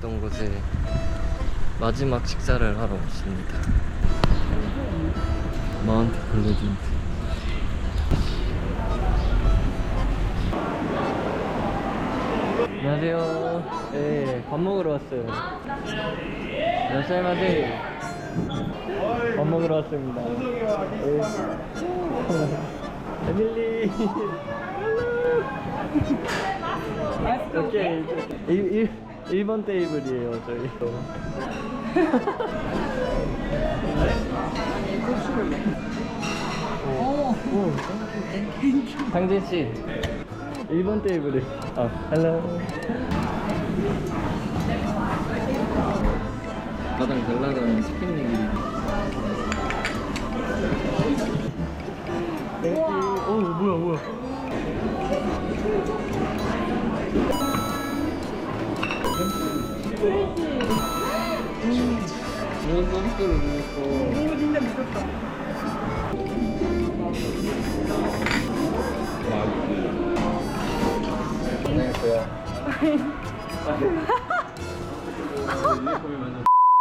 있던 곳에 마지막 식사를 하러 왔습니다. 마운트 블레진트. 안녕하세요. 네, 밥 먹으러 왔어요. 안녕하세요. 밥 먹으러 왔습니다. 네. 에밀리. 오케이. 1, 1, 번 테이블이에요, 저희. 오, 오. 상진 씨. 1번 테이블에. 아, 헬로. 가장 잘 나가는 치킨 얘기. 땡큐. 오, 뭐야, 뭐야. 이런 서비스를 먹고. 오 진짜 미쳤다.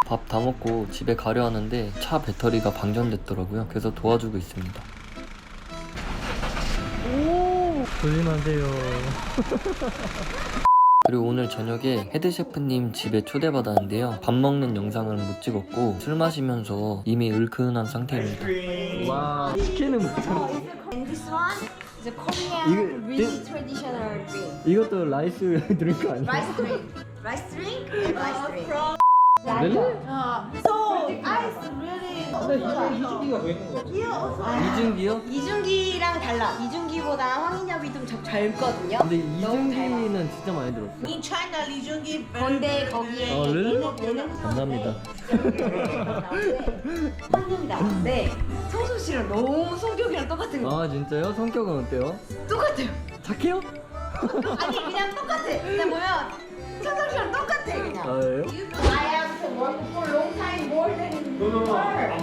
밥 다 먹고 집에 가려 하는데 차 배터리가 방전됐더라고요. 그래서 도와주고 있습니다. 오. 조심하세요. 그리고 오늘 저녁에 헤드 셰프님 집에 초대받았는데요. 밥 먹는 영상을 못 찍었고 술 마시면서 이미 을큰한 상태입니다. 와 치킨은 못참 And this one is a Korean 이거- really 이- traditional drink. 이것도 라이스 드링크 아니야? Rice drink. Rice drink and rice drink. really? So ice really. 이준기요? 이준기랑 달라. 이준기보다 황인엽이 좀 적- 젊거든요. 근데 너무 닮아. 이준기는 진짜 많이 들었어요. In China, Lee 근데 거기에 어, really? 얘는 얘는 감사합니다. 황인엽이 나왔는데 성수 씨랑 너무 성격이랑 똑같은 거. 아 진짜요? 성격은 어때요? 똑같아요. 착해요? 아니 그냥 똑같아. 그냥 보면 성수 씨랑 똑같아 그냥. 아 예요? I have to work for long time her.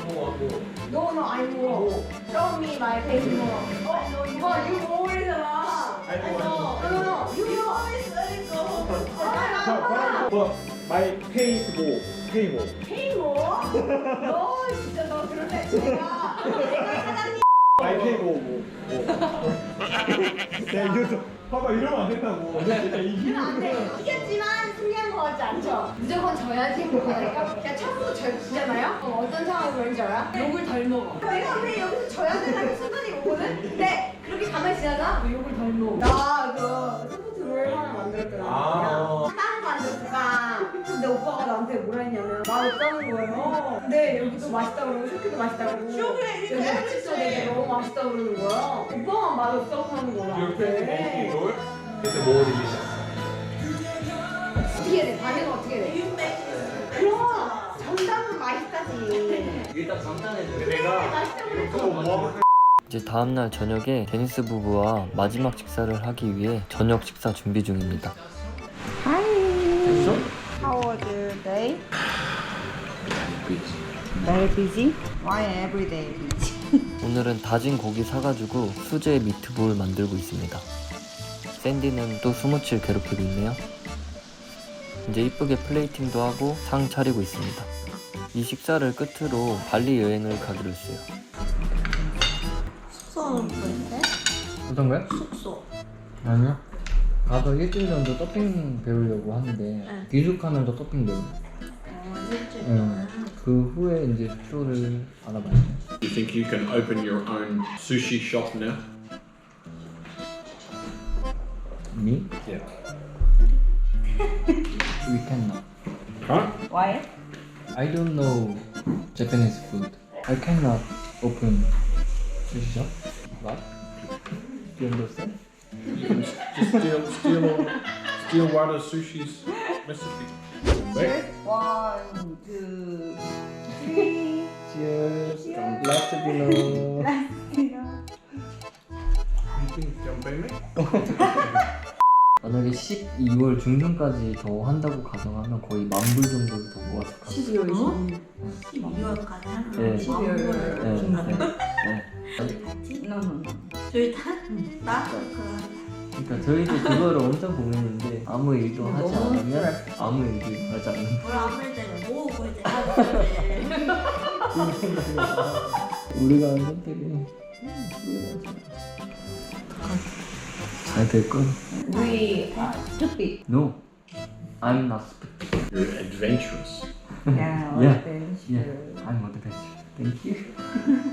No, no, I know. Show me my face more. Oh, no, you are. You are. I know. No, no, no. You always let it go. 아, 뭐, 마이 페이스 뭐, 페이 뭐. Pay more? 너 진짜 너 그럴 때 내가 사장님. 마이 페이 뭐, 뭐, 뭐. 내가 이래서 봐봐 이러면 안 된다고. 진짜 이게 안 돼. 이겼지만 승리한 거 같지 않죠? 무조건 져야지 행복하니까. 야, 처음부터 져, 지잖아요? 어, 어떤 상황이 벌인지 알아? 욕을 덜 먹어. 내가 왜 여기서 져야 되는 순간이 오거든? 근데 그렇게 가만히 지나다 왜 욕을 덜 먹어. 나그 롤 하나 만들었더라고요. 아. 다른 만들었다가 근데 오빠가 나한테 뭐라 했냐면 맛 없다는 거예요. 근데 여기도 맛있다고 그러고 쇼키도 맛있다고 그러고 쇼키는 여기 햄치도 되게 너무 맛있다고 그러는 거야. 오빠만 맛 없다고 하는 거야. 나한테. 그래서 뭐 드리셨어? 어떻게 돼? 반응 어떻게 돼? 그럼 정답은 맛있다지. 일단 간단해져요. 내가 맛있다고 그랬어. 뭐 하고 이제 다음날 저녁에 데니스 부부와 마지막 식사를 하기 위해 저녁 식사 준비 중입니다. How was your day? Very busy. Why every day busy? 오늘은 다진 고기 사가지고 수제 미트볼 만들고 있습니다. 샌디는 또 스모치를 괴롭히고 있네요. 이제 이쁘게 플레이팅도 하고 상 차리고 있습니다. 이 식사를 끝으로 발리 여행을 가기로 했어요. 숙소는 보이는데? 어떤 거요? 숙소. 아니요. 가서 일주일 정도 서핑 배우려고 하는데 귀숙하면서 서핑 배우. 어, 일주일 응. 동안. 그 후에 이제 숙소를 알아봐야죠. You think you can open your own sushi shop now? Me? Yeah. We cannot. Right? Why? I don't know Japanese food. I cannot open sushi shop. What? Do you understand? You can just steal, steal, steal Wada Sushi's recipe. Right? One, two, three. Cheers. Last dinner. Don't pay me? 만약에 12월 중순까지 더 한다고 가정하면 거의 만불 정도를 더 모았을 것 같아요. 12월 12월까지 하는 네. 12월 네, 중간에 네, 네. 같이? 너무 저희 다? 나? 그 그러니까 저희도 그거를 엄청 고민했는데 아무 일도 하지 않으면 아무 일도 하지 않는 뭘 아플 때는 뭐 먹을 때 우리가 한 선택이 잘될 걸. We are stupid. No, I'm not stupid. You're adventurous. Yeah, Yeah. Yeah, I'm adventure. Thank you.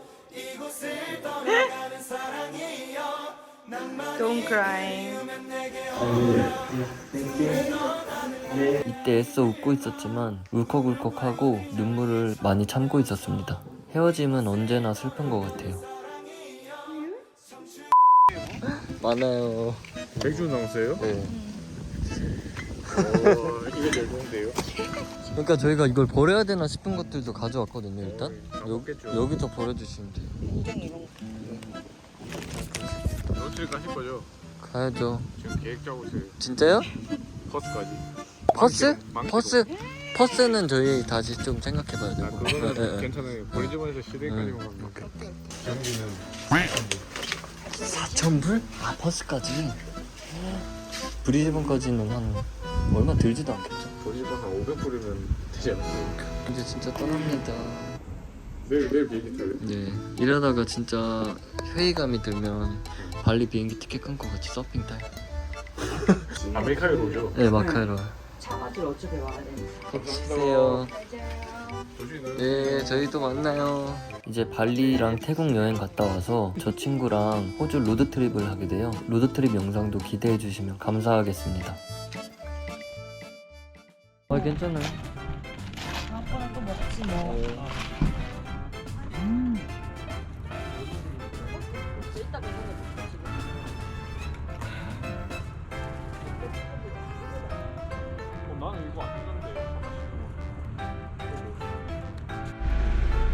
Don't cry. 이때 애써 웃고 있었지만 울컥울컥하고 눈물을 많이 참고 있었습니다. 헤어짐은 언제나 슬픈 것 같아요. 많아요. 맥주 나오세요? 네. 어, 이게 제일 좋은데요? 그러니까 저희가 이걸 버려야 되나 싶은 것들도 가져왔거든요. 일단 아, 여, 먹겠죠. 여기서 버려주시면 돼요. 며칠 가실 거죠? 가야죠. 지금 계획 짜고 있어요. 진짜요? 버스까지. 만키로, 만키로. 퍼스? 퍼스는 저희 다시 좀 생각해봐야 아, 되고. 그거는 네, 네. 괜찮아요. 버리지만에서 시댁까지만 네. 가면 경기는 4,000불? 아 퍼스까지? 브리즈번까지는 한 얼마 들지도 않겠죠? 버리지만 한 500불이면 되지 않을까요? 이제 진짜 떠납니다. 내일 내일 비행기 타요. 네 이러다가 진짜 회의감이 들면 발리 비행기 티켓 끊고 같이 서핑 타요. 아메리카로 오죠. 네 마카로. 차가지고 어차피 와야 되니까. 쉬세요. 조심히 네 저희도 만나요. 이제 발리랑 태국 여행 갔다 와서 저 친구랑 호주 로드 트립을 하게 돼요. 로드 트립 영상도 기대해 주시면 감사하겠습니다. 아 괜찮아요. 아빠랑 또 먹지 뭐.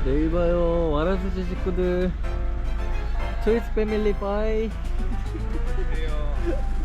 내일 봐요. 와라수지 식구들. 초이스 패밀리. 안녕하세요.